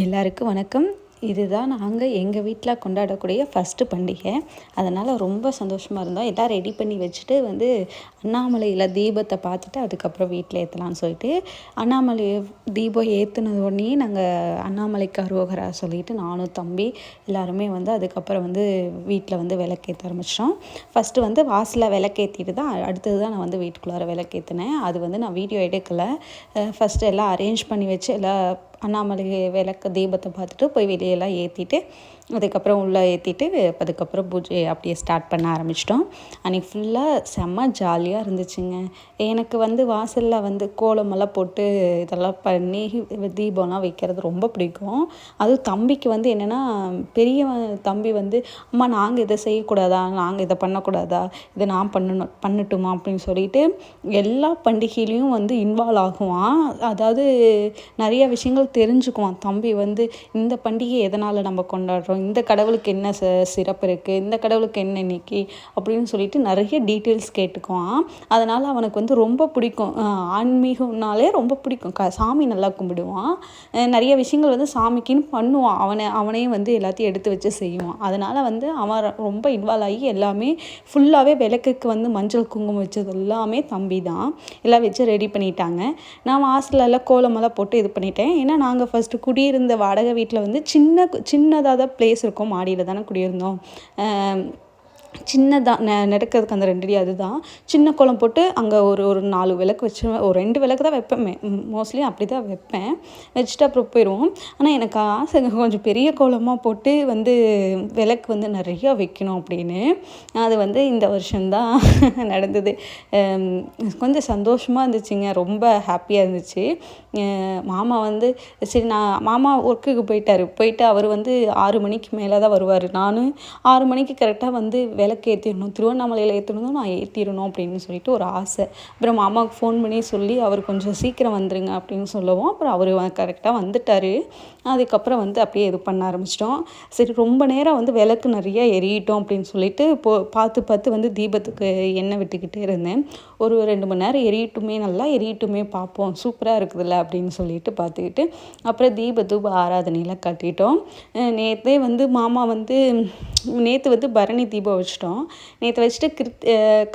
எல்லாருக்கும் வணக்கம். இதுதான் நாங்கள் எங்கள் வீட்டில் கொண்டாடக்கூடிய ஃபஸ்ட்டு பண்டிகை. அதனால் ரொம்ப சந்தோஷமாக இருந்தோம். எல்லாம் ரெடி பண்ணி வச்சுட்டு வந்து அண்ணாமலையில் தீபத்தை பார்த்துட்டு அதுக்கப்புறம் வீட்டில் ஏற்றலான்னு சொல்லிட்டு அண்ணாமலை தீபம் ஏற்றுனதுடனே நாங்கள் அண்ணாமலைக்கு அரோகரா சொல்லிட்டு நானும் தம்பி எல்லாருமே வந்து அதுக்கப்புறம் வந்து வீட்டில் வந்து விளக்கேற்ற ஆரம்பிச்சிட்டோம். ஃபஸ்ட்டு வந்து வாசலில் விளக்கேற்றிட்டு தான் அடுத்தது தான் நான் வந்து வீட்டுக்குள்ளார விளக்கேற்றினேன் அது வந்து நான் வீடியோ எடுக்கலை. ஃபஸ்ட்டு எல்லாம் அரேஞ்ச் பண்ணி வச்சு எல்லாம் அண்ணாமலை விளக்கு தீபத்தை பார்த்துட்டு போய் வெளியெல்லாம் ஏற்றிட்டு அதுக்கப்புறம் உள்ளே ஏற்றிட்டு அதுக்கப்புறம் பூஜை அப்படியே ஸ்டார்ட் பண்ண ஆரம்பிச்சிட்டோம். அன்றைக்கி ஃபுல்லாக செம்ம ஜாலியாக இருந்துச்சுங்க. எனக்கு வந்து வாசலில் வந்து கோலமெல்லாம் போட்டு இதெல்லாம் பண்ணி தீபம்லாம் வைக்கிறது ரொம்ப பிடிக்கும். அதுவும் தம்பிக்கு வந்து என்னென்னா பெரிய தம்பி வந்து அம்மா நாங்கள் இதை செய்யக்கூடாதா? நாங்கள் இதை பண்ணக்கூடாதா? இதை நான் பண்ணணும் பண்ணட்டுமா? அப்படின்னு சொல்லிட்டு எல்லா பண்டிகையிலையும் வந்து இன்வால்வ் ஆகுவான். அதாவது நிறைய விஷயங்கள் தெரிஞ்சுக்குவான். தம்பி வந்து இந்த பண்டிகை எதனால் நம்ம கொண்டாடுறோம்? இந்த கடவுளுக்கு என்ன ச சிறப்பு இருக்குது இந்த கடவுளுக்கு என்ன இன்னைக்கு? அப்படின்னு சொல்லிட்டு நிறைய டீட்டெயில்ஸ் கேட்டுக்குவான். அதனால் அவனுக்கு வந்து ரொம்ப பிடிக்கும். ஆன்மீகம்னாலே ரொம்ப பிடிக்கும். க சாமி நல்லா கும்பிடுவான். நிறைய விஷயங்கள் வந்து சாமிக்குன்னு பண்ணுவான். அவனை அவனையும் வந்து எல்லாத்தையும் எடுத்து வச்சு செய்வான். அதனால் வந்து அவன் ரொம்ப இன்வால்வ் ஆகி எல்லாமே ஃபுல்லாகவே விளக்குக்கு வந்து மஞ்சள் குங்குமம் வச்சது எல்லாமே தம்பி தான். எல்லாம் வச்சு ரெடி பண்ணிட்டாங்க. நான் வாசலெல்லாம் கோலமெல்லாம் போட்டு இது பண்ணிட்டேன். ஏன்னா நாங்கள் ஃபஸ்ட்டு குடியிருந்த வாடகை வீட்டில் வந்து சின்ன சின்னதாக தான் ப்ளேஸ் ஸ்பேஸ் இருக்கும் மாடியில் தானே குடியிருந்தோம். சின்னதாக நெ நடக்கிறதுக்கு அந்த ரெண்டடி அது அதுதான். சின்ன கோலம் போட்டு அங்கே ஒரு ஒரு நாலு விளக்கு வச்சுருவேன் ஒரு ரெண்டு விளக்கு தான் வைப்பேன். மோஸ்ட்லி அப்படி தான் வைப்பேன். வச்சுட்டு அப்புறம் போயிடுவோம் ஆனால் எனக்கு ஆசை கொஞ்சம் பெரிய கோலமாக போட்டு வந்து விளக்கு வந்து நிறையா வைக்கணும் அப்படின்னு. அது வந்து இந்த வருஷம்தான் நடந்தது. கொஞ்சம் சந்தோஷமாக இருந்துச்சுங்க. ரொம்ப ஹாப்பியாக இருந்துச்சு. மாமா வந்து சரி நான் மாமா ஒர்க்குக்கு போயிட்டார். போயிட்டு அவர் வந்து ஆறு மணிக்கு மேலே தான் வருவார். நானும் ஆறு மணிக்கு கரெக்டாக வந்து விளக்கு ஏற்றிடணும் திருவண்ணாமலையில் ஏற்றணும் நான் ஏற்றிடணும் அப்படின்னு சொல்லிட்டு ஒரு ஆசை. அப்புறம் மாமாவுக்கு ஃபோன் பண்ணி சொல்லி அவர் கொஞ்சம் சீக்கிரம் வந்துருங்க அப்படின்னு சொல்லவும் அப்புறம் அவர் கரெக்டாக வந்துட்டார். அதுக்கப்புறம் வந்து அப்படியே இது பண்ண ஆரம்பிச்சிட்டோம். சரி ரொம்ப நேரம் வந்து விளக்கு நிறைய எரியட்டும் அப்படின்னு சொல்லிட்டு போ பார்த்து பார்த்து வந்து தீபத்துக்கு எண்ணெய் விட்டுக்கிட்டே இருந்தேன். ஒரு ரெண்டு மணி நேரம் எரியட்டுமே நல்லா எரியட்டுமே பார்ப்போம். சூப்பராக இருக்குதுல்ல அப்படின்னு சொல்லிட்டு பார்த்துக்கிட்டு அப்புறம் தீப தூப ஆராதனையில் கட்டிட்டோம். நேற்றே வந்து மாமா வந்து நேற்று வந்து பரணி தீபம் வச்சிட்டோம். நேற்று வச்சுட்டு கிருத்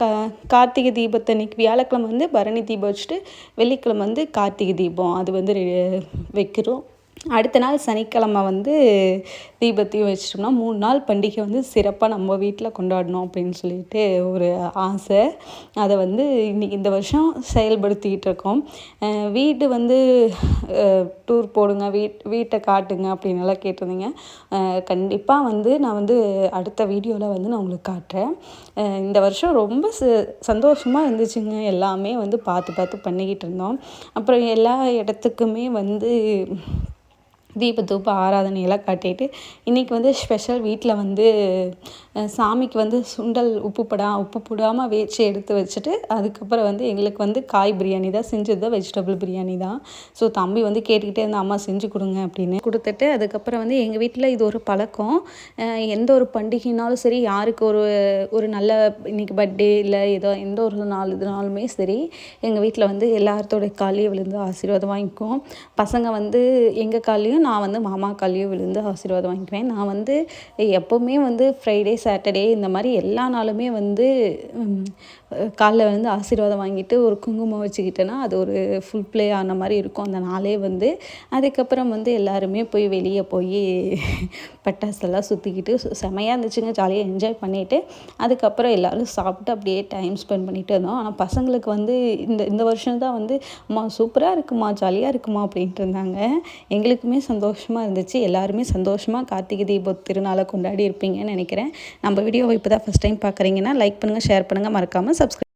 கா கார்த்திகை தீபத்தை அன்றைக்கி வியாழக்கிழமை வந்து பரணி தீபம் வச்சுட்டு வெள்ளிக்கிழமை வந்து கார்த்திகை தீபம். அது வந்து வைக்கிறோம். அடுத்த நாள் சனிக்கிழமை வந்து தீபத்தையும் வச்சிட்டோம்னா மூணு நாள் பண்டிகை வந்து சிறப்பாக நம்ம வீட்டில் கொண்டாடணும் அப்படின்னு சொல்லிட்டு ஒரு ஆசை. அதை வந்து இன்னைக்கு இந்த வருஷம் செயல்படுத்திக்கிட்டு இருக்கோம். வீடு வந்து டூர் போடுங்க வீட் வீட்டை காட்டுங்க அப்படின்னுலாம் கேட்டிருந்தீங்க. கண்டிப்பாக வந்து நான் வந்து அடுத்த வீடியோவில் வந்து நான் உங்களுக்கு காட்டுறேன். இந்த வருஷம் ரொம்ப சந்தோஷமாக இருந்துச்சுங்க. எல்லாமே வந்து பார்த்து பார்த்து பண்ணிக்கிட்டு இருந்தோம். அப்புறம் எல்லா இடத்துக்குமே வந்து தீப தூப ஆராதனையெல்லாம் காட்டிட்டு இன்றைக்கி வந்து ஸ்பெஷல் வீட்டில் வந்து சாமிக்கு வந்து சுண்டல் உப்பு படா உப்பு போடாமல் வேச்சு எடுத்து வச்சுட்டு அதுக்கப்புறம் வந்து எங்களுக்கு வந்து காய் பிரியாணி தான் செஞ்சது தான் வெஜிடபிள் பிரியாணி தான். ஸோ தம்பி வந்து கேட்டுக்கிட்டே இருந்த அம்மா செஞ்சு கொடுங்க அப்படின்னு கொடுத்துட்டு அதுக்கப்புறம் வந்து எங்கள் வீட்டில் இது ஒரு பழக்கம். எந்த ஒரு பண்டிகைனாலும் சரி யாருக்கு ஒரு ஒரு நல்ல இன்றைக்கி பர்த்டே இல்லை ஏதோ எந்த ஒரு நாள் இதுனாலுமே சரி எங்கள் வீட்டில் வந்து எல்லாத்தோடைய காலையும் விழுந்து ஆசீர்வாதம் வாங்கிக்குவோம். பசங்க வந்து எங்கள் காலையும் நான் வந்து மாமா காலையும் விழுந்து ஆசீர்வாதம் வாங்கிக்குவேன். நான் வந்து எப்போவுமே வந்து ஃப்ரைடே சாட்டர்டே இந்த மாதிரி எல்லா நாளுமே வந்து காலைல வந்து ஆசீர்வாதம் வாங்கிட்டு ஒரு குங்குமம் வச்சுக்கிட்டேன்னா அது ஒரு ஃபுல் ப்ளே ஆன மாதிரி இருக்கும். அந்த நாளே வந்து அதுக்கப்புறம் வந்து எல்லாருமே போய் வெளியே போய் பட்டாசெல்லாம் சுற்றிக்கிட்டு செமையாக இருந்துச்சுங்க. ஜாலியாக என்ஜாய் பண்ணிவிட்டு அதுக்கப்புறம் எல்லோரும் சாப்பிட்டு அப்படியே டைம் ஸ்பெண்ட் பண்ணிகிட்டு இருந்தோம். ஆனால் பசங்களுக்கு வந்து இந்த இந்த வருஷம் தான் வந்து அம்மா சூப்பராக இருக்குமா? ஜாலியாக இருக்குமா? அப்படின்ட்டு இருந்தாங்க. எங்களுக்குமே சந்தோஷமாக இருந்துச்சு. எல்லாருமே சந்தோஷமாக கார்த்திகை தீப திருநாளை கொண்டாடி இருப்பீங்கன்னு நினைக்கிறேன். நம்ம வீடியோவை இப்போ தான் ஃபஸ்ட் டைம் பார்க்குறீங்கன்னா லைக் பண்ணுங்கள் ஷேர் பண்ணுங்கள் மறக்காமல் சப்ஸ்கிரைப்